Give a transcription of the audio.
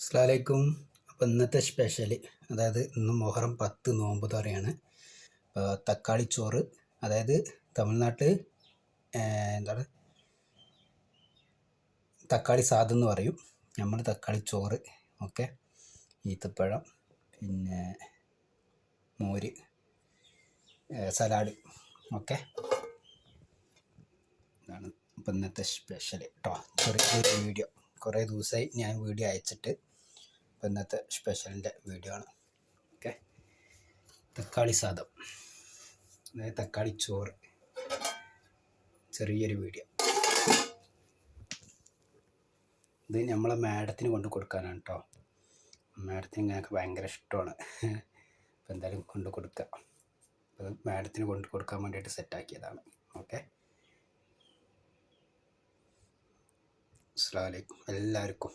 അസ്ലാമലൈക്കും അപ്പോൾ ഇന്നത്തെ സ്പെഷ്യൽ അതായത് ഇന്ന് മൊഹറം പത്ത് നോമ്പ് തുറയാണ്. തക്കാളി ചോറ് അതായത് തമിഴ്നാട്ടിൽ എന്താണ്? തക്കാളി സാധം എന്ന് പറയും. നമ്മൾ തക്കാളി ചോറ് ഓക്കെ? ഈത്തപ്പഴം പിന്നെ മോര് സലാഡ് ഓക്കെ? ഇതാണ് ഇപ്പം ഇന്നത്തെ സ്പെഷ്യൽ കേട്ടോ ചെറിയൊരു വീഡിയോ. കുറേ ദിവസമായി ഞാൻ വീഡിയോ അയച്ചിട്ട് ഇപ്പം ഇന്നത്തെ സ്പെഷ്യലിന്റെ വീഡിയോ ആണ്. ഓക്കെ. തക്കാളി സാദം അതായത് തക്കാളി ചോറ്. ചെറിയൊരു വീഡിയോ. ഇത് നമ്മളെ മാഡത്തിന് കൊണ്ട് കൊടുക്കാനാണ് കേട്ടോ മാഡത്തിന് ഇങ്ങനെയൊക്കെ ഭയങ്കര ഇഷ്ടമാണ്. അപ്പോൾ എന്തായാലും കൊണ്ട് കൊടുക്കുക അത് മാഡത്തിന് കൊണ്ട് കൊടുക്കാൻ വേണ്ടിയിട്ട് സെറ്റാക്കിയതാണ് ഓക്കെ. അസ്സാം വലൈക്കും എല്ലാവർക്കും